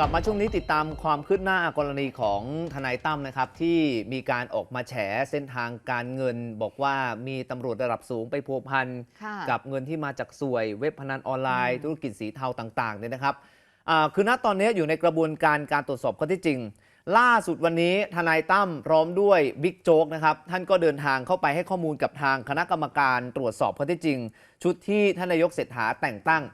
กลับมาช่วงนี้ติดตามความคืบหน้ากรณีของทนายตั้มนะครับ ที่มีการออกมาแฉเส้นทางการเงิน บอกว่ามีตำรวจระดับสูงไปพัวพันค่ะกับเงินที่มาจากสวยเว็บพนันออนไลน์อืมธุรกิจสีเทาต่างๆเนี่ยนะครับอ่าคือณตอนนี้อยู่ในกระบวนการการตรวจสอบข้อเที่จริง ล่าสุดวันนี้ทนายตั้มพร้อมด้วยบิ๊กโจ๊กนะครับท่านก็เดินทางเข้าไปให้ข้อมูลกับทางคณะกรรมการตรวจสอบข้อเที่จริง ชุดที่ท่านนายกเศรษฐาแต่งตั้ง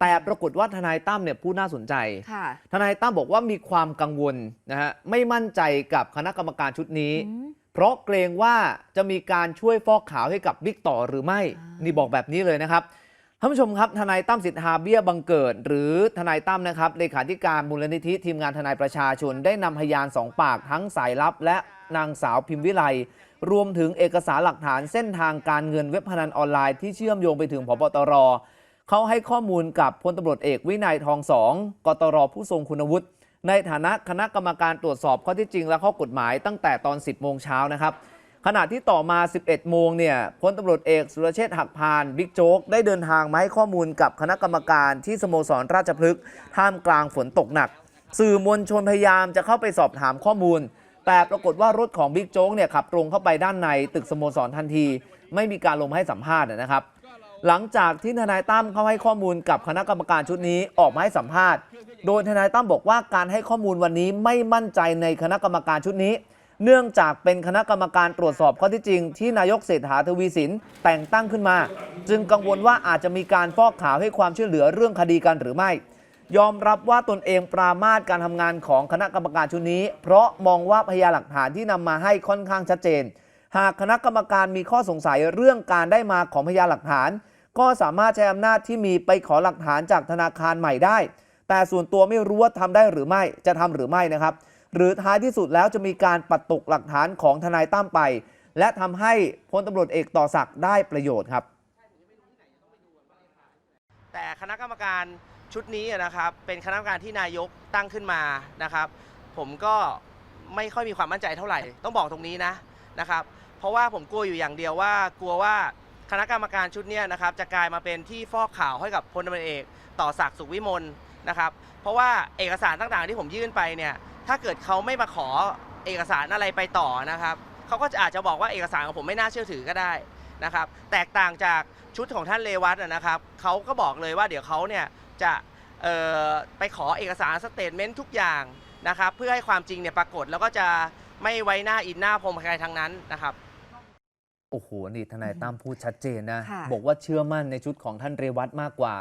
แต่ปรากฏว่าทนายตั้มเนี่ยพูดน่าสนใจค่ะทนายตั้มบอกว่ามีความกังวลนะฮะไม่มั่นใจกับคณะกรรมการชุดนี้อืมเพราะเกรงว่าจะมีการช่วยฟอกขาวให้กับบิ๊กต่อหรือไม่อ่านี่นี่บอกแบบนี้เลยนะครับท่านผู้ชมครับ ทนายตั้มสิทธาเบี้ยบังเกิด หรือทนายตั้มนะครับเลขาธิการมูลนิธิทีมงานทนายประชาชนได้นำพยานสองปากทั้งสายลับ และนางสาวพิมพ์วิไลรวมถึงเอกสารหลักฐานเส้นทางการเงินเว็บพนันออนไลน์ที่เชื่อมโยงไปถึงพบตร เขาให้ข้อมูลกับพลตำรวจเอกวินัยทองสองกตรผู้ทรงคุณวุฒิในฐานะคณะกรรมการตรวจสอบข้อเที่จริงและข้อกฎหมายตั้งแต่ตอน 10 โมงเช้านะครับ ขณะที่ต่อมา 11 โมงเนี่ยพลตำรวจเอกสุรเชษฐ์หักพานบิ๊กโจ๊กได้เดินทางมาให้ข้อมูลกับคณะกรรมการที่สโมสรราชพฤกษ์ท่ามกลางฝนตกหนัก สื่อมวลชนพยายามจะเข้าไปสอบถามข้อมูล แต่ปรากฏว่ารถของบิ๊กโจ๊กเนี่ยขับตรงเข้าไปด้านในตึกสโมสรทันที ไม่มีการลงมาให้สัมภาษณ์นะครับ หลังจากที่ทนายตั้มเข้าให้ข้อมูลกับคณะกรรมการชุดนี้ออกมาให้สัมภาษณ์ โดยทนายตั้มบอกว่าการให้ข้อมูลวันนี้ไม่มั่นใจในคณะกรรมการชุดนี้ เนื่องจากเป็นคณะกรรมการตรวจสอบข้อที่จริง ที่นายกเศรษฐาทวีสินแต่งตั้งขึ้นมา จึงกังวลว่าอาจจะมีการฟอกขาวให้ความช่วยเหลือเรื่องคดีกันหรือไม่ ยอมรับว่าตนเองปรามาสการทำงานของคณะกรรมการชุดนี้ เพราะมองว่าพยานหลักฐานที่นำมาให้ค่อนข้างชัดเจน หากคณะกรรมการมีข้อสงสัยเรื่องการได้มาของพยานหลักฐาน ก็สามารถใช้อำนาจที่มีไปขอหลักฐานจากธนาคารใหม่ได้ แต่ส่วนตัวไม่รู้ว่าทำได้หรือไม่จะทำหรือไม่นะครับ หรือท้ายที่สุดแล้วจะมีการปัดตกหลักฐานของทนายตั้มไป และทำให้พลตำรวจเอกต่อศักดิ์ได้ประโยชน์ครับ แต่คณะกรรมการชุดนี้นะครับ เป็นคณะกรรมการที่นายกตั้งขึ้นมานะครับ ผมก็ไม่ค่อยมีความมั่นใจเท่าไหร่ ต้องบอกตรงนี้นะนะครับ เพราะว่าผมกลัวอยู่อย่างเดียวว่ากลัวว่า คณะกรรมการชุดนี้นะครับจะกลายมาเป็นที่ฟอกข่าวให้กับพลตำรวจเอกต่อศักดิ์สุขวิมลนะครับเพราะว่าเอกสารต่างๆที่ผมยื่นไปเนี่ยถ้าเกิดเขาไม่มาขอเอกสารอะไรไปต่อนะครับเขาก็จะอาจจะบอกว่าเอกสารของผมไม่น่าเชื่อถือก็ได้นะครับแตกต่างจากชุดของท่านเลวัตนะครับเขาก็บอกเลยว่าเดี๋ยวเขาเนี่ยจะไปขอเอกสารสเตทเมนต์ทุกอย่างนะครับเพื่อให้ความจริงเนี่ยปรากฏแล้วก็จะไม่ไว้หน้าอินหน้าพรมใครทั้งนั้นนะครับ โอ้โหนี่ทนายตั้มพูดชัดเจนนะค่ะบอกว่าเชื่อมั่นในชุดของท่านเรวัตมากกว่า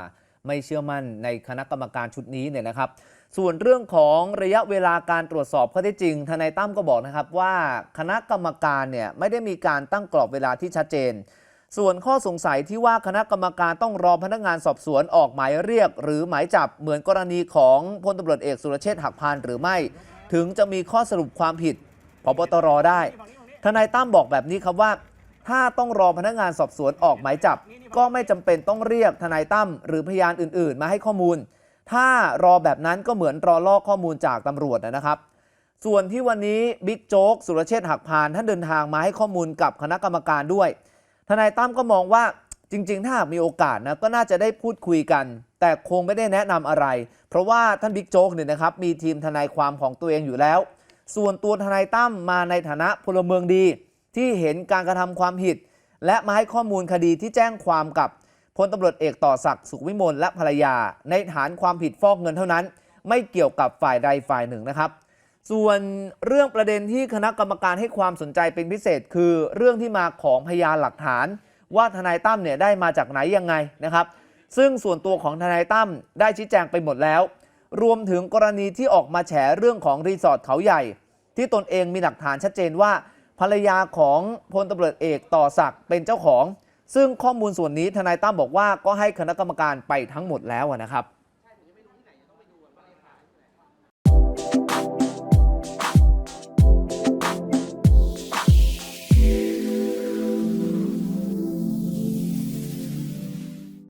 ไม่เชื่อมั่นในคณะกรรมการชุดนี้เนี่ยนะครับ ส่วนเรื่องของระยะเวลาการตรวจสอบข้อเท็จจริง ทนายตั้มก็บอกนะครับว่าคณะกรรมการเนี่ยไม่ได้มีการตั้งกรอบเวลาที่ชัดเจน ส่วนข้อสงสัยที่ว่าคณะกรรมการต้องรอพนักงานสอบสวนออกหมายเรียก หรือหมายจับเหมือนกรณีของพลตำรวจเอกสุรเชษฐ์หักพานหรือไม่ ถึงจะมีข้อสรุปความผิดพบตรได้ทนายตั้มบอกแบบนี้ครับว่า ถ้าต้องรอพนักงานสอบสวนออกหมายจับ ก็ไม่จำเป็นต้องเรียกทนายตั้มหรือพยานอื่น ๆ มาให้ข้อมูล ถ้ารอแบบนั้นก็เหมือนรอลอกข้อมูลจากตำรวจนะครับ ส่วนที่วันนี้บิ๊กโจ๊กสุรเชษฐ์หักพานท่านเดินทางมาให้ข้อมูลกับคณะกรรมการด้วย ทนายตั้มก็มองว่าจริง ๆ ถ้าหากมีโอกาสนะก็น่าจะได้พูดคุยกัน แต่คงไม่ได้แนะนำอะไร เพราะว่าท่านบิ๊กโจ๊กเนี่ยนะครับมีทีมทนายความของตัวเองอยู่แล้ว ส่วนตัวทนายตั้มมาในฐานะพลเมืองดี ที่เห็นการกระทำความผิด และมาให้ข้อมูลคดีที่แจ้งความกับพลตำรวจเอกต่อศักดิ์สุขวิมลและภรรยา ในฐานความผิดฟอกเงินเท่านั้น ไม่เกี่ยวกับฝ่ายใดฝ่ายหนึ่งนะครับ ส่วนเรื่องประเด็นที่คณะกรรมการให้ความสนใจเป็นพิเศษ คือเรื่องที่มาของพยานหลักฐาน ว่าทนายตั้มเนี่ยได้มาจากไหนยังไงนะครับ ซึ่งส่วนตัวของทนายตั้มได้ชี้แจงไปหมดแล้ว รวมถึงกรณีที่ออกมาแฉเรื่องของรีสอร์ทเขาใหญ่ ที่ตนเองมีหลักฐานชัดเจนว่า ภรรยาของพลตำรวจเอกต่อศักดิ์เป็นเจ้าของ ซึ่งข้อมูลส่วนนี้ทนายตั้มบอกว่าก็ให้คณะกรรมการไปทั้งหมดแล้วนะครับ